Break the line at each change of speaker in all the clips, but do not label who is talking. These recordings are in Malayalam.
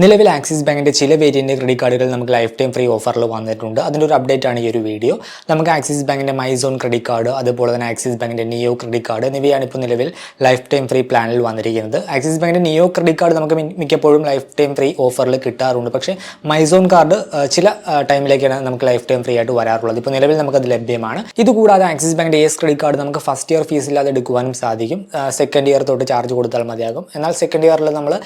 നിലവിൽ ആക്സിസ് ബാങ്കിന്റെ ചില വേരിയന്റെ ക്രെഡിറ്റ് കാർഡുകൾ നമുക്ക് ലൈഫ് ടൈം ഫ്രീ ഓഫറിൽ വന്നിട്ടുണ്ട്. അതിന്റെ ഒരു അപ്ഡേറ്റ് ആണ് ഈ ഒരു വീഡിയോ നമുക്ക് ആക്സിസ് ബാങ്കിന്റെ മൈസോൺ ക്രെഡിറ്റ് കാർഡ് അതുപോലെ തന്നെ ആക്സിസ് ബാങ്കിന്റെ നിയോ ക്രെഡിറ്റ് കാർഡ് എന്നിവയാണ് ഇപ്പോൾ നിലവിൽ ലൈഫ് ടൈം ഫ്രീ പ്ലാനിൽ വന്നിരിക്കുന്നത്. ആക്സിസ് ബാങ്കിന്റെ നിയോ ക്രെഡിറ്റ് കാർഡ് നമുക്ക് മിക്കപ്പോഴും ലൈഫ് ടൈം ഫ്രീ ഓഫറിൽ കിട്ടാറുണ്ട്. പക്ഷേ മൈസോൺ കാർഡ് ചില ടൈമിലേക്കാണ് നമുക്ക് ലൈഫ് ടൈം ഫ്രീ ആയിട്ട് വരാറുള്ളത്. ഇപ്പോൾ നിലവിൽ നമുക്കത് ലഭ്യമാണ്. ഇതുകൂടാതെ ആക്സിസ് ബാങ്കിന്റെ എസ് ക്രെഡിറ്റ് കാർഡ് നമുക്ക് ഫസ്റ്റ് ഇയർ ഫീസ് ഇല്ലാതെ എടുക്കുവാനും സാധിക്കും. സെക്കൻഡ് ഇയർ തൊട്ട് ചാർജ് കൊടുത്താൽ മതിയാകും. എന്നാൽ സെക്കൻഡ് ഇയറിൽ നമ്മൾ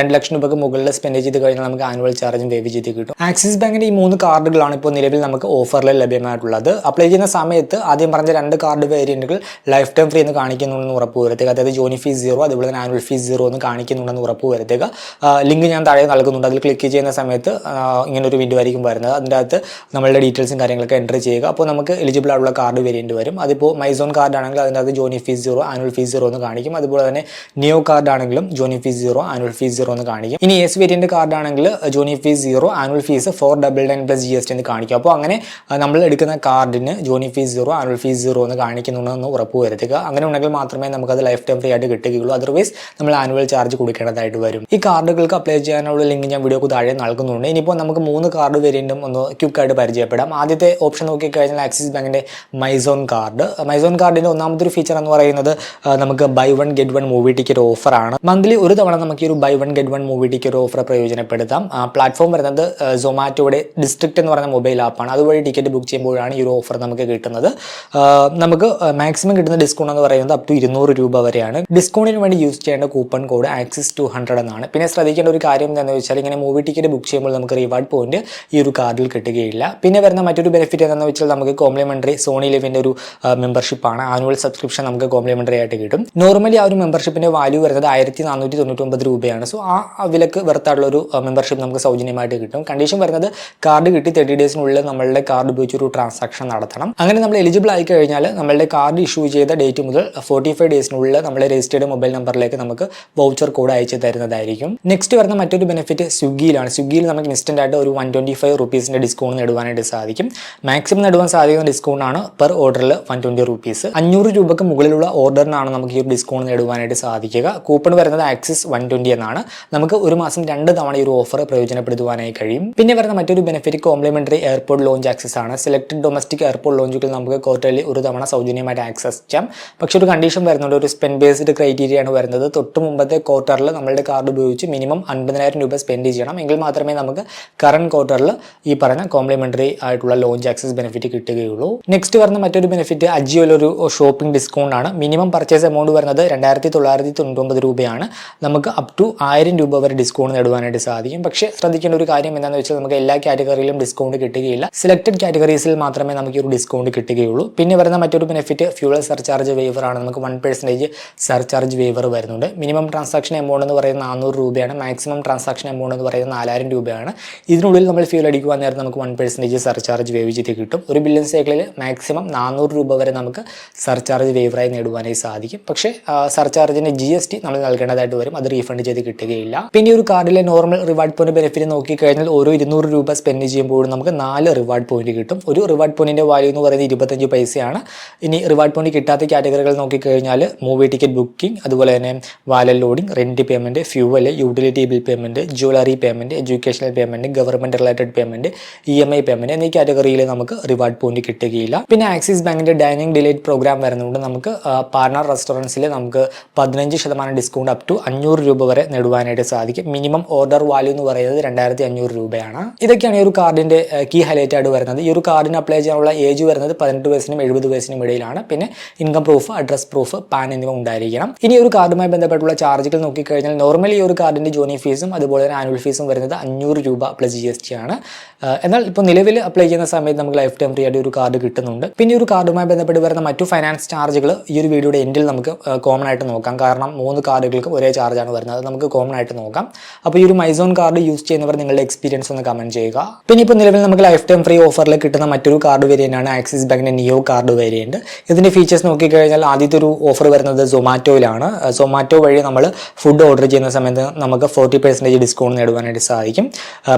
രണ്ട് ലക്ഷം രൂപയ്ക്ക് മുകളിൽ സ്പെൻഡ് ചെയ്ത് കഴിഞ്ഞാൽ നമുക്ക് ആനുവൽ ചാർജും വേവ് ചെയ്ത് കിട്ടും. ആക്സിസ് ബാങ്കിന്റെ ഈ മൂന്ന് കാർഡുകളാണ് ഇപ്പോൾ നിലവിൽ നമുക്ക് ഓഫറിൽ ലഭ്യമായിട്ടുള്ളത്. അപ്ലൈ ചെയ്യുന്ന സമയത്ത് ആദ്യം പറഞ്ഞ രണ്ട് കാർഡ് വേരിയന്റുകൾ ലൈഫ് ടൈം ഫ്രീ എന്ന് കാണിക്കുന്നുണ്ടെന്ന് ഉറപ്പ് വരുത്തുക. അതായത് ജോണി ഫീസ് സീറോ അതുപോലെ തന്നെ ആനുവൽ ഫീസ് സീറോ എന്ന് കാണിക്കുന്നുണ്ടെന്ന് ഉറപ്പ് വരുത്തുക. ലിങ്ക് ഞാൻ താഴെ നൽകുന്നുണ്ട്. അതിൽ ക്ലിക്ക് ചെയ്യുന്ന സമയത്ത് ഇങ്ങനെ ഒരു വിൻഡോ ആയിരിക്കും വരുന്നത്. അതിന്റെ അകത്ത് നമ്മളുടെ ഡീറ്റെയിൽസും കാര്യങ്ങളൊക്കെ എന്റർ ചെയ്യുക. അപ്പോൾ നമുക്ക് എലിജിബിൾ ആയിട്ടുള്ള കാർഡ് വേരിയന്റ് വരും. അതിപ്പോൾ മൈസോൺ കാർഡ് ആണെങ്കിൽ അതിന്റെ അകത്ത് joining fee zero annual fee zero എന്ന് കാണിക്കും. അതുപോലെ തന്നെ നിയോ കാർഡ് ആണെങ്കിലും joining fee zero annual fee zero എന്ന് കാണിക്കും. ഇനി എസ് വേരിയന്റ് കാർഡ് ആണെങ്കിൽ joining fee zero annual fee four double nine plus G S T എന്ന് കാണിക്കും. അപ്പോൾ അങ്ങനെ നമ്മൾ എടുക്കുന്ന കാർഡിന് joining fee zero annual fee zero എന്ന് കാണിക്കുന്നുണ്ടെന്ന് ഉറപ്പ് വരുത്തുക. അങ്ങനെ ഉണ്ടെങ്കിൽ മാത്രമേ നമുക്കത് ലൈഫ് ടൈം ഫ്രീ ആയിട്ട് കിട്ടുകയുള്ളൂ. അതർവൈസ് നമ്മൾ ആനുവൽ ചാർജ് കൊടുക്കേണ്ടതായിട്ട് വരും. ഈ കാർഡുകൾക്ക് അപ്ലൈ ചെയ്യാനുള്ള ലിങ്ക് ഞാൻ വീഡിയോക്ക് താഴെ നൽകുന്നുണ്ട്. ഇനിയിപ്പോൾ നമുക്ക് മൂന്ന് കാർഡ് വേരിയന്റും ഒന്ന് ക്യൂക്കായിട്ട് പരിചയപ്പെടാം. ആദ്യത്തെ ഓപ്ഷൻ നോക്കിക്കഴിഞ്ഞാൽ ആക്സിസ് ബാങ്കിന്റെ മൈസോൺ കാർഡ് മൈസോൺ കാർഡിന്റെ ഒന്നാമത്തെ ഒരു ഫീച്ചർ എന്ന് പറയുന്നത് നമുക്ക് buy one get one movie ticket ഓഫറാണ് മന്ത്ലി ഒരു തവണ നമുക്ക് ഈ ഒരു buy one get one movie ticket offer പ്രയോജനപ്പെടുത്താം. പ്ലാറ്റ്ഫോം വരുന്നത് സൊമാറ്റോയുടെ ഡിസ്ട്രിക്ട് എന്ന് പറയുന്ന മൊബൈൽ ആപ്പാണ് അതുവഴി ടിക്കറ്റ് ബുക്ക് ചെയ്യുമ്പോഴാണ് ഈ ഒരു ഓഫർ നമുക്ക് കിട്ടുന്നത്. നമുക്ക് മാക്സിമം കിട്ടുന്ന ഡിസ്കൗണ്ട് എന്ന് പറയുന്നത് അപ് ടു ഇരുന്നൂറ് രൂപ വരെയാണ്. ഡിസ്കൗണ്ടിന് വേണ്ടി യൂസ് ചെയ്യേണ്ട coupon code Axis two hundred എന്നാണ്. പിന്നെ ശ്രദ്ധിക്കേണ്ട ഒരു കാര്യം എന്താണെന്ന് വെച്ചാൽ ഇങ്ങനെ മൂവി ടിക്കറ്റ് ബുക്ക് ചെയ്യുമ്പോൾ നമുക്ക് റിവാർഡ് പോയിന്റ് ഈ ഒരു കാർഡിൽ കിട്ടുകയില്ല. പിന്നെ വരുന്ന മറ്റൊരു ബെനിഫിറ്റ് എന്താണെന്ന് വെച്ചാൽ നമുക്ക് കോംപ്ലിമെന്ററി സോണി ലിവിന്റെ ഒരു മെമ്പർഷിപ്പാണ് ആനുവൽ സബ്സ്ക്രിപ്ഷൻ നമുക്ക് കോംപ്ലിമെന്ററി ആയിട്ട് കിട്ടും. നോർമലി ആ ഒരു മെമ്പർഷിപ്പിന്റെ വാല്യൂ വരുന്നത് ആയിരത്തി നാനൂറ്റി തൊണ്ണൂറ്റൊമ്പത് രൂപയാണ്. സോ ആ വിലക്ക് വെറുത്തായിട്ടുള്ള ഒരു മെമ്പർഷിപ്പ് നമുക്ക് സൗജന്യമായിട്ട് കിട്ടും. കണ്ടീഷൻ വരുന്നത് കാർഡ് കിട്ടി തേർട്ടി ഡേയ്സിനുള്ളിൽ നമ്മളുടെ കാർഡ് ഉപയോഗിച്ച് ഒരു ട്രാൻസാക്ഷൻ നടത്തണം. അങ്ങനെ നമ്മൾ എലിജിബിൾ ആയി കഴിഞ്ഞാൽ നമ്മളുടെ കാർഡ് ഇഷ്യൂ ചെയ്ത ഡേറ്റ് മുതൽ ഫോർട്ടി ഫൈവ് ഡേയ്സിനുള്ളിൽ നമ്മളെ രജിസ്റ്റേഡ് മൊബൈൽ നമ്പറിലേക്ക് നമുക്ക് വൗച്ചർ കോഡ് അയച്ചു തരുന്നതായിരിക്കും. നെക്സ്റ്റ് വരുന്ന മറ്റൊരു ബെനിഫിറ്റ് സ്വിഗ്ഗിയിലാണ്. സ്വിഗ്ഗിയിൽ നമുക്ക് ഇൻസ്റ്റന്റ് ആയിട്ട് ഒരു വൺ ട്വന്റി ഫൈവ് റുപ്പീസിന്റെ ഡിസ്കൗണ്ട് നേടുവാനായിട്ട് സാധിക്കും. മാക്സിമം നേടുവാൻ സാധിക്കുന്ന ഡിസ്കൗണ്ട് ആണ് പെർ ഓർഡറിൽ വൺ ട്വന്റി റുപ്പീസ് അഞ്ഞൂറ് രൂപയ്ക്ക് മുകളിലുള്ള ഓർഡറിനാണ് നമുക്ക് ഈ ഒരു ഡിസ്കൗണ്ട് നേടുവാനായിട്ട് സാധിക്കുക. കൂപ്പൺ വരുന്നത് ആക്സിസ് വൺ എന്നാണ്. നമുക്ക് ഒരു മാസം രണ്ട് തവണ ഈ ഒരു ഓഫർ പ്രയോജനപ്പെടുത്തുവാനായി കഴിയും. പിന്നെ വരുന്ന മറ്റൊരു benefit complimentary airport lounge access ആണ്. സെലക്ടഡ് ഡൊമസ്റ്റിക് എയർപോർട്ട് ലോഞ്ചുകൾ നമുക്ക് ക്വാർട്ടർലി ഒരു തവണ സൗജന്യമായിട്ട് ആക്സസ് ചെയ്യാം. പക്ഷേ ഒരു കണ്ടീഷൻ വരുന്നുണ്ട്. ഒരു സ്പെൻഡ് ബേസ്ഡ് ക്രൈറ്റീരിയ ആണ് വരുന്നത്. തൊട്ട് മുമ്പത്തെ ക്വാർട്ടറിൽ നമ്മളുടെ കാർഡ് ഉപയോഗിച്ച് മിനിമം അൻപതിനായിരം രൂപ സ്പെൻഡ് ചെയ്യണം. എങ്കിൽ മാത്രമേ നമുക്ക് കറണ്ട് ക്വാർട്ടറിൽ ഈ പറഞ്ഞ കോംപ്ലിമെന്ററി ആയിട്ടുള്ള ലോഞ്ച് ആക്സസ് ബെനിഫിറ്റ് കിട്ടുകയുള്ളൂ. നെക്സ്റ്റ് വരുന്ന മറ്റൊരു ബെനിഫിറ്റ് അജിയോയിൽ ഒരു ഷോപ്പിംഗ് ഡിസ്കൗണ്ട് ആണ്. മിനിമം പർച്ചേസ് എമൗണ്ട് വരുന്നത് രണ്ടായിരത്തി തൊള്ളായിരത്തി തൊണ്ണൂറ്റൊമ്പത് രൂപയാണ്. നമുക്ക് അപ് ടു ആയിരം രൂപ വരെ ഡിസ്കൗണ്ട് നേടുവാനായിട്ട് സാധിക്കും. പക്ഷേ ശ്രദ്ധിക്കേണ്ട ഒരു കാര്യം എന്താണെന്ന് വെച്ചാൽ നമുക്ക് എല്ലാ കാറ്റഗറിയിലും ഡിസ്കൗണ്ട് കിട്ടുകയില്ല. സെലക്ടഡ് കാറ്റഗറീസിൽ മാത്രമേ നമുക്ക് ഒരു ഡിസ്കൗണ്ട് കിട്ടുകയുള്ളൂ. പിന്നെ വരുന്ന മറ്റൊരു ബെനിഫിറ്റ് ഫ്യൂവൽ സർചാർജ് വേവർ ആണ്. നമുക്ക് വൺ പെർസെന്റേജ് സർചാർജ് വേവർ വരുന്നുണ്ട്. മിനിമം ട്രാൻസാക്ഷൻ എമൗണ്ട് എന്ന് പറയുന്നത് നാനൂറ് രൂപയാണ്. മാക്സിമം ട്രാൻസാക്ഷൻ എമൗണ്ട് എന്ന് പറയുന്നത് നാലായിരം രൂപയാണ്. ഇതിനുള്ളിൽ നമ്മൾ ഫ്യൂൽ അടിക്കുവാൻ നേരത്തെ നമുക്ക് വൺ പെർസെന്റേജ് സർചാർജ് വേവ് ചെയ്ത് കിട്ടും. ഒരു ബില്യൺ സൈക്കിളിൽ മാക്സിമം നാനൂറ് രൂപ വരെ നമുക്ക് സർചാർജ് വേവറായി നേടുവാനായി സാധിക്കും. പക്ഷേ സർചാർജിന് ജി എസ് ടി നമ്മൾ നൽകേണ്ടതായിട്ട് വരും. അത് റീഫണ്ട് ചെയ്ത് കിട്ടുകയില്ല. പിന്നെ ഒരു ഒരു കാർഡിലെ നോർമൽ റിവാർഡ് പോയിന്റ് ബെനിഫിറ്റ് നോക്കിക്കഴിഞ്ഞാൽ ഓരോ ഇരുന്നൂറ് രൂപ സ്പെൻഡ് ചെയ്യുമ്പോഴും നമുക്ക് നാല് റിവാർഡ് പോയിന്റ് കിട്ടും. ഒരു റിവാർഡ് പോയിന്റിന്റെ വാല്യൂ എന്ന് പറയുന്നത് ഇരുപത്തഞ്ച് പൈസയാണ്. ഇനി റിവാർഡ് പോയിന്റ് കിട്ടാത്ത കാറ്റഗറികൾ നോക്കിക്കഴിഞ്ഞാൽ മൂവി ടിക്കറ്റ് ബുക്കിംഗ് അതുപോലെ തന്നെ wallet loading rent payment fuel utility bill payment jewellery payment educational payment government related payment E M I payment എന്നീ കാറ്റഗറിയിൽ നമുക്ക് റിവാർഡ് പോയിന്റ് കിട്ടുകയില്ല. പിന്നെ ആക്സിസ് ബാങ്കിന്റെ ഡൈനിങ് ഡിലേറ്റ് പ്രോഗ്രാം വരുന്നതുകൊണ്ട് നമുക്ക് പാർട്ണർ റെസ്റ്റോറന്റ്സിൽ നമുക്ക് പതിനഞ്ച് ശതമാനം ഡിസ്കൗണ്ട് അപ് ടു അഞ്ഞൂറ് രൂപ വരെ നേടുവാനായിട്ട് സാധിക്കും. മിനിമം ഓർഡർ വാല്യൂ എന്ന് പറയുന്നത് രണ്ടായിരത്തി അഞ്ഞൂറ് രൂപയാണ്. ഇതൊക്കെയാണ് ഈ ഒരു കാർഡിന്റെ കീ ഹൈലൈറ്റ് ആയിട്ട് വരുന്നത്. ഈ ഒരു കാർഡിന് അപ്ലൈ ചെയ്യാനുള്ള ഏജ് വരുന്നത് പതിനെട്ട് വയസ്സിനും എഴുപത് വയസ്സിനും ഇടയിലാണ്. പിന്നെ income proof address proof PAN എന്നിവ ഉണ്ടായിരിക്കണം. ഇനി ഒരു കാർഡുമായി ബന്ധപ്പെട്ടുള്ള ചാർജുകൾ നോക്കിക്കഴിഞ്ഞാൽ നോർമലി ഈ ഒരു കാർഡിന്റെ ജോണി ഫീസും അതുപോലെ തന്നെ ആനുവൽ ഫീസും വരുന്നത് അഞ്ഞൂറ് രൂപ പ്ലസ് ജി എസ് ടി ആണ്. എന്നാൽ ഇപ്പോൾ നിലവിൽ അപ്ലൈ ചെയ്യുന്ന സമയത്ത് നമുക്ക് ലൈഫ് ടൈം ഫ്രീ ഒരു കാർഡ് കിട്ടുന്നുണ്ട്. പിന്നെ ഒരു കാർഡുമായി ബന്ധപ്പെട്ട് വരുന്ന മറ്റു ഫൈനാൻസ് ചാർജുകൾ ഈ ഒരു വീഡിയോയുടെ എൻഡിൽ നമുക്ക് കോമൺ ആയിട്ട് നോക്കാം. കാരണം മൂന്ന് കാർഡുകൾക്കും ഒരേ ചാർജാണ് വരുന്നത്. നമുക്ക് കോമൺ ആയിട്ട് നോക്കാം. അപ്പോൾ ഈ ഒരു മൈസോൺ കാർഡ് യൂസ് ചെയ്യുന്നവർ നിങ്ങളുടെ എക്സ്പീരിയൻസ് ഒന്ന് കമന്റ് ചെയ്യുക. പിന്നെ ഇപ്പോൾ നിലവിൽ നമുക്ക് ലൈഫ് ടൈം ഫ്രീ ഓഫറിൽ കിട്ടുന്ന മറ്റൊരു കാർഡ് വേരിയന്റ് ആണ് ആക്സിസ് ബാങ്കിന്റെ നിയോ കാർഡ് വേരിയന്റ് ഇതിന്റെ ഫീച്ചേഴ്സ് നോക്കിക്കഴിഞ്ഞാൽ ആദ്യത്തെ ഒരു ഓഫർ വരുന്നത് സൊമാറ്റോയിലാണ് സൊമാറ്റോ വഴി നമ്മൾ ഫുഡ് ഓർഡർ ചെയ്യുന്ന സമയത്ത് നമുക്ക് ഫോർട്ടി പെർസെന്റേജ് ഡിസ്കൗണ്ട് നേടുവാനായിട്ട് സാധിക്കും.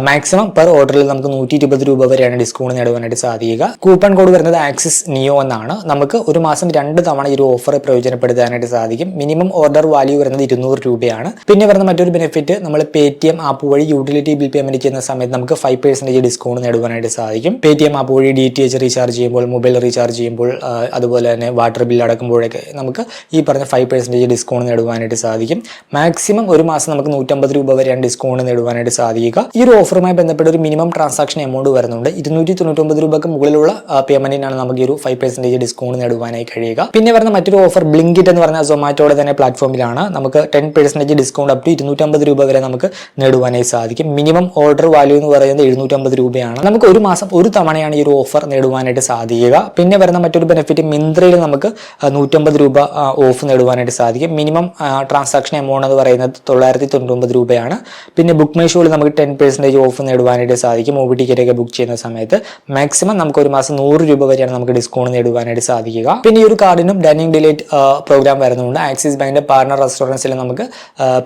മാക്സിമം പെർ ഓർഡറിൽ നമുക്ക് നൂറ്റി ഇരുപത് രൂപ വരെയാണ് ഡിസ്കൗണ്ട് നേടുവാനായിട്ട് സാധിക്കുക. കൂപ്പൺ കോഡ് വരുന്നത് ആക്സിസ് നിയോ എന്നാണ്. നമുക്ക് ഒരു മാസം രണ്ട് തവണ ഈ ഒരു ഓഫർ പ്രയോജനപ്പെടുത്താനായിട്ട് സാധിക്കും. മിനിമം ഓർഡർ വാല്യൂ വരുന്നത് ഇരുന്നൂറ് രൂപയാണ്. പിന്നെ വരുന്ന മറ്റൊരു ബെനിഫിറ്റ് നമ്മൾ പേ ടി എം ആപ്പ് വഴി യൂട്ടിലിറ്റി ബിൽ പേയ്മെന്റ് ചെയ്യുന്ന സമയത്ത് നമുക്ക് ഫൈവ് പെർസെന്റേജ് ഡിസ്കൗണ്ട് നേടുവാനായിട്ട് സാധിക്കും. പേ ടി എം ആപ്പ് വഴി ഡി ടി എച്ച് റീചാർജ് ചെയ്യുമ്പോൾ മൊബൈൽ റീചാർജ് ചെയ്യുമ്പോൾ അതുപോലെ തന്നെ വാട്ടർ ബിൽ അടക്കുമ്പോഴൊക്കെ നമുക്ക് ഈ പറഞ്ഞ ഫൈവ് പെർസെന്റേജ് ഡിസ്കൗണ്ട് നേടുവാനായിട്ട് സാധിക്കും. മാക്സിമം ഒരു മാസം നമുക്ക് നൂറ്റമ്പത് രൂപ വരെയാണ് ഡിസ്കൗണ്ട് നേടുവാനായിട്ട് സാധിക്കുക. ഈ ഒരു ഓഫറുമായി ബന്ധപ്പെട്ട് ഒരു മിനിമം ട്രാൻസാക്ഷൻ എമൗണ്ട് വരുന്നുണ്ട്. ഇരുന്നൂറ്റി തൊണ്ണൂറ്റൊമ്പത് രൂപക്ക് മുകളിലുള്ള പേയ്മെന്റിനാണ് നമുക്ക് ഈ ഒരു ഫൈവ് പെർസെന്റേജ് ഡിസ്കൗണ്ട് നേടുവാനായി കഴിയുക. പിന്നെ വരുന്ന മറ്റൊരു ഓഫർ ബ്ലിങ്കിറ്റ് എന്ന് പറഞ്ഞ സൊമാറ്റോയുടെ തന്നെ പ്ലാറ്റ്ഫോമിലാണ് നമുക്ക് ten percentage discount up to ഇരുന്നൂറ്റമ്പത് രൂപ വരെ നമുക്ക് നേടുവാനായി സാധിക്കും. മിനിമം ഓർഡർ വാല്യൂ എന്ന് പറയുന്നത് എഴുന്നൂറ്റമ്പത് രൂപയാണ്. നമുക്ക് ഒരു മാസം ഒരു തവണയാണ് ഈ ഒരു ഓഫർ നേടുവാനായിട്ട് സാധിക്കുക. പിന്നെ വരുന്ന മറ്റൊരു ബെനിഫിറ്റ് മിന്ത്രയിൽ നമുക്ക് നൂറ്റമ്പത് രൂപ ഓഫ് നേടുവാനായിട്ട് സാധിക്കും. മിനിമം ട്രാൻസാക്ഷൻ എമൗണ്ട് എന്ന് പറയുന്നത് തൊള്ളായിരത്തി തൊണ്ണൂറ്റൊമ്പത് രൂപയാണ്. പിന്നെ ബുക്ക് മൈ ഷോയിൽ നമുക്ക് ടെൻ പെർസെന്റേജ് ഓഫ് നേടുവാനായിട്ട് സാധിക്കും. മൂവി ടിക്കറ്റ് ഒക്കെ ബുക്ക് ചെയ്യുന്ന സമയത്ത് മാക്സിമം നമുക്ക് ഒരു മാസം നൂറ് രൂപ വരെയാണ് നമുക്ക് ഡിസ്കൗണ്ട് നേടുവാനായിട്ട് സാധിക്കുക. പിന്നെ ഈ ഒരു കാർഡിനും ഡൈനിങ് ഡിലേറ്റ് പ്രോഗ്രാം വരുന്നുണ്ട്. ആക്സിസ് ബാങ്കിന്റെ പാർട്ണർ റെസ്റ്റോറന്റ്സിൽ നമുക്ക്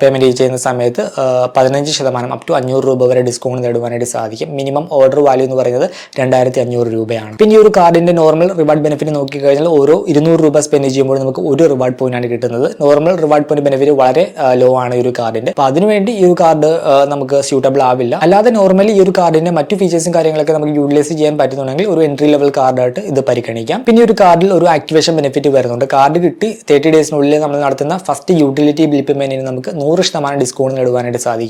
പേയ്മെന്റ് ചെയ്യുന്ന സമയത്ത് പതിനഞ്ച് ശതമാനം അപ് ടു അഞ്ഞൂറ് രൂപ വരെ ഡിസ്കൗണ്ട് നേടുവാനായിട്ട് സാധിക്കും. മിനിമം ഓർഡർ വാല്യൂ എന്ന് പറയുന്നത് രണ്ടായിരത്തി അഞ്ഞൂറ് രൂപയാണ്. പിന്നെ ഈ ഒരു കാർഡിന്റെ നോർമൽ റിവാർഡ് ബെനിഫിറ്റ് നോക്കിക്കഴിഞ്ഞാൽ ഓരോ ഇരുന്നൂറ് രൂപ സ്പെൻഡ് ചെയ്യുമ്പോൾ നമുക്ക് ഒരു റിവാർഡ് പോയിന്റ് ആണ് കിട്ടുന്നത്. നോർമൽ റിവാർഡ് പോയിന്റ് ബെനിഫിറ്റ് വളരെ ലോ ആണ് ഈ ഒരു കാർഡിന്റെ അപ്പൊ അതിനുവേണ്ടി ഈ ഒരു കാർഡ് നമുക്ക് സ്യൂട്ടബിൾ ആവില്ല. അല്ലാതെ നോർമലി ഈ ഒരു കാർഡിന്റെ മറ്റു ഫീച്ചേഴ്സും കാര്യങ്ങളൊക്കെ നമുക്ക് യൂട്ടിലൈസ് ചെയ്യാൻ പറ്റുന്നുണ്ടെങ്കിൽ ഒരു എൻട്രി ലെവൽ കാർഡായിട്ട് ഇത് പരിഗണിക്കാം. പിന്നെ ഒരു കാർഡിൽ ഒരു ആക്ടിവേഷൻ ബെനിഫിറ്റ് വരുന്നുണ്ട്. കാർഡ് കിട്ടി തേർട്ടി ഡേയ്സിനുള്ളിൽ നമ്മൾ നടത്തുന്ന ഫസ്റ്റ് യൂട്ടിലിറ്റി ബിൽ പേയ്മെന്റിന് നമുക്ക് നൂറ് ശതമാനം ഡിസ്കൗണ്ട് നേടുവാനായിട്ട് സാധിക്കും.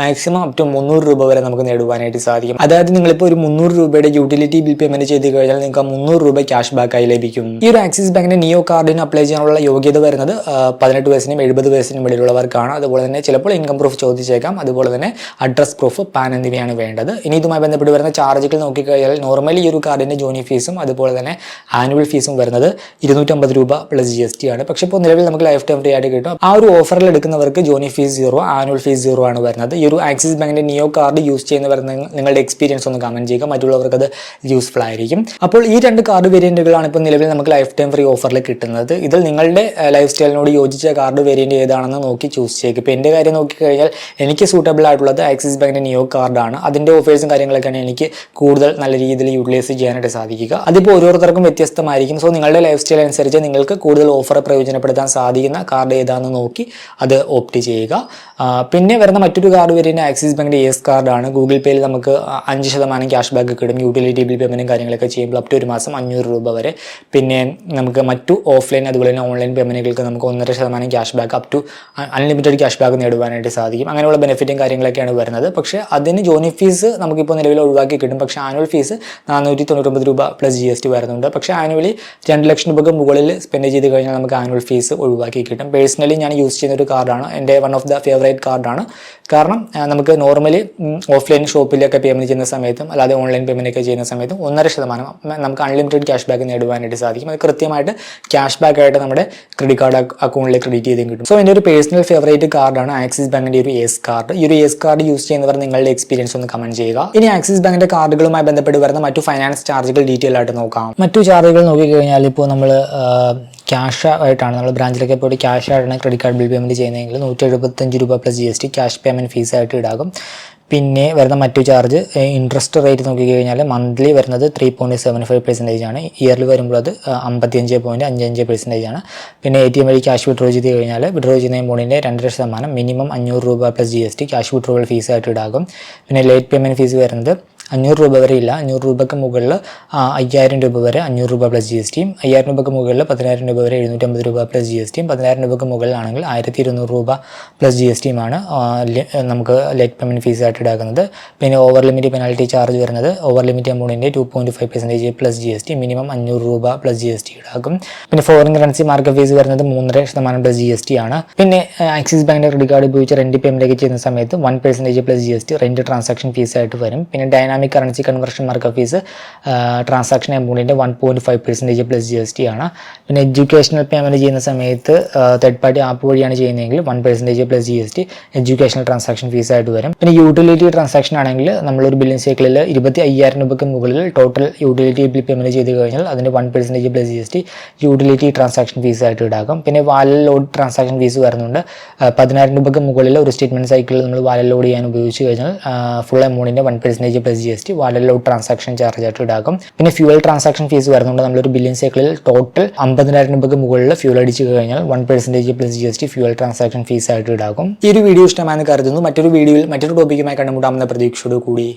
മാക്സിമം അപ് ടു മുന്നൂറ് രൂപ വരെ നമുക്ക് നേടുവാനായിട്ട് സാധിക്കും. അതായത് നിങ്ങളിപ്പോൾ ഒരു മുന്നൂറ് രൂപയുടെ യൂട്ടിലിറ്റി ബിൽ പേയ്മെന്റ് ചെയ്ത് കഴിഞ്ഞാൽ നിങ്ങൾക്ക് മുന്നൂറ് രൂപ ക്യാഷ് ബാക്ക് ആയി ലഭിക്കും. ഈ ഒരു ആക്സിസ് ബാങ്കിന്റെ നിയോ കാർഡിന് അപ്ലൈ ചെയ്യാനുള്ള യോഗ്യത വരുന്നത് പതിനെട്ട് വയസ്സിനും എഴുപത് വയസ്സിനും ഇടയിലുള്ളവർക്കാണ് അതുപോലെ തന്നെ ചിലപ്പോൾ ഇൻകം പ്രൂഫ് ചോദിച്ചേക്കാം. അതുപോലെ തന്നെ അഡ്രസ് പ്രൂഫ് പാൻ എന്നിവയാണ് വേണ്ടത്. ഇനി ഇതുമായി ബന്ധപ്പെട്ട് വരുന്ന ചാർജുകൾ നോക്കിക്കഴിഞ്ഞാൽ നോർമലി ഈ ഒരു കാർഡിന്റെ ജോണി ഫീസും അതുപോലെ തന്നെ ആനുവൽ ഫീസും വരുന്നത് ഇരുന്നൂറ്റമ്പത് രൂപ പ്ലസ് ജി എസ് ടി ആണ്. പക്ഷേ ഇപ്പോൾ നിലവിൽ നമുക്ക് ലൈഫ് ടൈം ഫ്രീ ആയിട്ട് കിട്ടും. ആ ഒരു ഓഫറിൽ എടുക്കുന്നവർക്ക് joining fee zero annual fee zero വരുന്നത്. ഈ ഒരു ആക്സിസ് ബാങ്കിന്റെ നിയോ കാർഡ് യൂസ് ചെയ്യുന്നവർ നിങ്ങൾ- നിങ്ങളുടെ എക്സ്പീരിയൻസ് ഒന്ന് കമന്റ് ചെയ്യുക. മറ്റുള്ളവർക്ക് അത് യൂസ്ഫുൾ ആയിരിക്കും. അപ്പോൾ ഈ രണ്ട് കാർഡ് വേരിയന്റുകളാണ് ഇപ്പോൾ നിലവിൽ നമുക്ക് ലൈഫ് ടൈം ഫ്രീ ഓഫറിൽ കിട്ടുന്നത്. ഇതിൽ നിങ്ങളുടെ ലൈഫ് സ്റ്റൈലിനോട് യോജിച്ച കാർഡ് വേരിയന്റ് ഏതാണെന്ന് നോക്കി ചൂസ് ചെയ്യുക. ഇപ്പോൾ എന്റെ കാര്യം നോക്കിക്കഴിഞ്ഞാൽ എനിക്ക് സൂട്ടബിൾ ആയിട്ടുള്ളത് ആക്സിസ് ബാങ്കിന്റെ നിയോ കാർഡാണ് അതിന്റെ ഓഫേഴ്സും കാര്യങ്ങളൊക്കെയാണ് എനിക്ക് കൂടുതൽ നല്ല രീതിയിൽ യൂട്ടിലൈസ് ചെയ്യാനായിട്ട് സാധിക്കുക. അതിപ്പോൾ ഓരോരുത്തർക്കും വ്യത്യസ്തമായിരിക്കും. സോ നിങ്ങളുടെ ലൈഫ് സ്റ്റൈൽ അനുസരിച്ച് നിങ്ങൾക്ക് കൂടുതൽ ഓഫർ പ്രയോജനപ്പെടുത്താൻ സാധിക്കുന്ന കാർഡ് ഏതാണെന്ന് നോക്കി അത് ഓപ്റ്റ് ചെയ്യുക. പിന്നെ വരുന്ന മറ്റൊരു കാർഡ് വരുന്ന ആക്സിസ് ബാങ്കിന്റെ എസ് കാർഡാണ്. ഗൂഗിൾ പേയിൽ നമുക്ക് അഞ്ച് ശതമാനം ക്യാഷ് ബാക്ക് കിട്ടും. യൂട്ടിലിറ്റി ബിൽ പേയ്മെന്റും കാര്യങ്ങളൊക്കെ ചെയ്യുമ്പോൾ അപ് ടു ഒരു മാസം അഞ്ഞൂറ് രൂപ വരെ. പിന്നെ നമുക്ക് മറ്റു ഓഫ്ലൈൻ അതുപോലെ തന്നെ ഓൺലൈൻ പേയ്മെന്റുകൾക്ക് നമുക്ക് ഒന്നര ശതമാനം cash back up to unlimited cash back നേടുവാനായിട്ട് സാധിക്കും. അങ്ങനെയുള്ള ബെനിഫിറ്റും കാര്യങ്ങളൊക്കെയാണ് വരുന്നത്. പക്ഷേ അതിന് ജോയിൻ ഫീസ് നമുക്കിപ്പോൾ നിലവിൽ ഒഴിവാക്കി കിട്ടും. പക്ഷേ ആനുവൽ ഫീസ് നാനൂറ്റി തൊണ്ണൂറ്റൊമ്പത് രൂപ പ്ലസ് ജി എസ് ടി വരുന്നുണ്ട്. പക്ഷേ ആനുവലി രണ്ട് ലക്ഷം രൂപയ്ക്ക് മുകളിൽ സ്പെൻഡ് ചെയ്ത് കഴിഞ്ഞാൽ നമുക്ക് ആനുവൽ ഫീസ് ഒഴിവാക്കി കിട്ടും. പേഴ്സണലി ഞാൻ യൂസ് ചെയ്യുന്ന ഒരു കാർഡാണ് എന്റെ വൺ ഓഫ് ദ ഫേവറേറ്റ് കാർഡാണ് കാരണം നമുക്ക് നോർമലി ഓഫ്ലൈൻ ഷോപ്പിലൊക്കെ പേയ്മെന്റ് ചെയ്യുന്ന സമയത്തും അല്ലാതെ ഓൺലൈൻ പേയ്മെന്റ് ഒക്കെ ചെയ്യുന്ന സമയത്തും ഒന്നര ശതമാനം നമുക്ക് അൺലിമിറ്റഡ് ക്യാഷ് ബാക്ക് നേടുവാനായിട്ട് സാധിക്കും. അത് കൃത്യമായിട്ട് ക്യാഷ് ബാക്ക് ആയിട്ട് നമ്മുടെ ക്രെഡിറ്റ് കാർഡ് അക്കൗണ്ടിൽ ക്രെഡിറ്റ് ചെയ്തും കിട്ടും. സോ എന്റെ ഒരു പേഴ്സണൽ ഫേവറേറ്റ് കാർഡാണ് ആക്സിസ് ബാങ്കിന്റെ ഒരു എസ് കാർഡ് ഈ ഒരു എസ് കാർഡ് യൂസ് ചെയ്യുന്നവർ നിങ്ങളുടെ എക്സ്പീരിയൻസ് ഒന്ന് കമന്റ് ചെയ്യുക. ഇനി ആക്സിസ് ബാങ്കിന്റെ കാർഡുകളുമായി ബന്ധപ്പെട്ട് വരുന്ന മറ്റു ഫൈനാൻസ് ചാർജുകൾ ഡീറ്റെയിൽ ആയിട്ട് നോക്കാം. മറ്റു ചാർജുകൾ നോക്കിക്കഴിഞ്ഞാൽ ഇപ്പോൾ നമ്മൾ ക്യാഷ് ആയിട്ടാണ്. നമ്മൾ ബ്രാഞ്ചിലൊക്കെ പോയിട്ട് ക്യാഷ് ആയിട്ടാണ് ക്രെഡിറ്റ് കാർഡ് ബിൽ പേയ്മെന്റ് ചെയ്യുന്നതെങ്കിൽ നൂറ്റി എഴുപത്തഞ്ച് രൂപ plus G S T cash payment fee ആയിട്ട് ഇടാകും പിന്നെ വരുന്ന മറ്റു ചാർജ് ഇൻട്രസ്റ്റ് റേറ്റ് നോക്കിക്കഴിഞ്ഞാൽ മന്ത്ലി വരുന്നത് three point seven five percentage ആണ്. ഇയർലി വരുമ്പോൾ അത് അമ്പത്തിയഞ്ച് പോയിന്റ് അഞ്ചഞ്ച് പെർസെന്റേജ് ആണ്. പിന്നെ എ ടി എം വഴി ക്യാഷ് വിഡ്രോ ചെയ്ത് കഴിഞ്ഞാൽ വിഡ്രോ ചെയ്യുന്ന എമൗണ്ടിന്റെ രണ്ടര ശതമാനം മിനിമം അഞ്ഞൂറ് രൂപ plus G S T cash withdrawal fee ആയിട്ട് ഈടാകും പിന്നെ ലേറ്റ് പേയ്മെന്റ് ഫീസ് വരുന്നത് അഞ്ഞൂറ് രൂപ വരെ ഇല്ല. അഞ്ഞൂറ് രൂപയ്ക്ക് മുകളിൽ അയ്യായിരം രൂപ വരെ അഞ്ഞൂറ് രൂപ പ്ലസ് ജി എസ് ടിയും അയ്യായിരം രൂപയ്ക്ക് മുകളിൽ പതിനായിരം രൂപ വരെ എഴുന്നൂറ്റമ്പത് രൂപ പ്ലസ് ജി എസ് ടിയും പതിനായിരം രൂപയ്ക്ക് മുകളിലാണെങ്കിൽ ആയിരത്തി ഇരുന്നൂറ് രൂപ പ്ലസ് ജി എസ് ടിയുമാണ് നമുക്ക് ലേറ്റ് പേയ്മെന്റ് ഫീസ് ആയിട്ട് ഈടാക്കുന്നത് പിന്നെ ഓവർ ലിമിറ്റ് പെനാൽറ്റി ചാർജ് വരുന്നത് over limit എമൗണ്ടിന്റെ two point five percentage plus G S T minimum അഞ്ഞൂറ് രൂപ പ്ലസ് ജി എസ് ടി ഈടാക്കും. പിന്നെ ഫോറിൻ കറൻസി മാർക്കറ്റ് ഫീസ് വരുന്നത് മൂന്നര ശതമാനം പ്ലസ് ജി എസ് ടി ആണ്. പിന്നെ ആക്സിസ് ബാങ്കിന്റെ ക്രെഡിറ്റ് കാർഡ് ഉപയോഗിച്ച് റെന്റ് പേയ്മെന്റ് ഒക്കെ ചെയ്യുന്ന സമയത്ത് one percentage plus G S T rent transaction fee ആയിട്ട് വരും. പിന്നെ dynamic currency conversion markup fee transaction എമൗണ്ടിന്റെ one point five percentage plus G S T ആണ്. പിന്നെ എഡ്യൂക്കേഷണൽ പേയ്മെന്റ് ചെയ്യുന്ന സമയത്ത് തേർഡ് പാർട്ടി ആപ്പ് വഴിയാണ് ചെയ്യുന്നതെങ്കിൽ one percentage plus G S T educational transaction fee ആയിട്ട് വരും. പിന്നെ യൂട്ടിലിറ്റി ട്രാൻസാക്ഷൻ ആണെങ്കിൽ നമ്മളൊരു ബില്ലിംഗ് സൈക്കിളിൽ ഇരുപത്തി അയ്യായിരം രൂപയ്ക്ക് മുകളിൽ ടോട്ടൽ യൂട്ടിലിറ്റി ബിൽ പേയ്മെന്റ് ചെയ്ത് കഴിഞ്ഞാൽ അതിന്റെ one percentage plus G S T utility transaction fee ആയിട്ട് ഈടാക്കും. പിന്നെ വാല ലോഡ് ട്രാൻസാക്ഷൻ ഫീസ് വരുന്നുണ്ട്. ആ, പതിനായിരം രൂപയ്ക്ക് മുകളിൽ ഒരു സ്റ്റേറ്റ്മെന്റ് സൈക്കിളിൽ നമ്മൾ വാല ലോഡ് ചെയ്യാൻ ഉപയോഗിച്ച് കഴിഞ്ഞാൽ full എമൗണ്ടിന്റെ one percentage plus G S T wallet load transaction charge ആയിട്ട് ഈടാക്കും പിന്നെ ഫ്യൂവൽ ട്രാൻസാക്ഷൻ ഫീസ് വരുന്നുണ്ട്. നമ്മളൊരു ബില്യൺ സൈക്കിളിൽ ടോട്ടൽ അമ്പതിനായിരം രൂപയ്ക്ക് മുകളിൽ ഫ്യൂൽ അടിച്ച് കഴിഞ്ഞാൽ one percentage plus G S T fuel transaction fee ആയിട്ട് ഈടാക്കും ഈ ഒരു വീഡിയോ ഇഷ്ടമാണെന്ന് കരുതുന്നു. മറ്റൊരു വീഡിയോയിൽ മറ്റൊരു ടോപ്പിക്കുമായി കണ്ടുമുട്ടാമെന്ന പ്രതീക്ഷയോട് കൂടി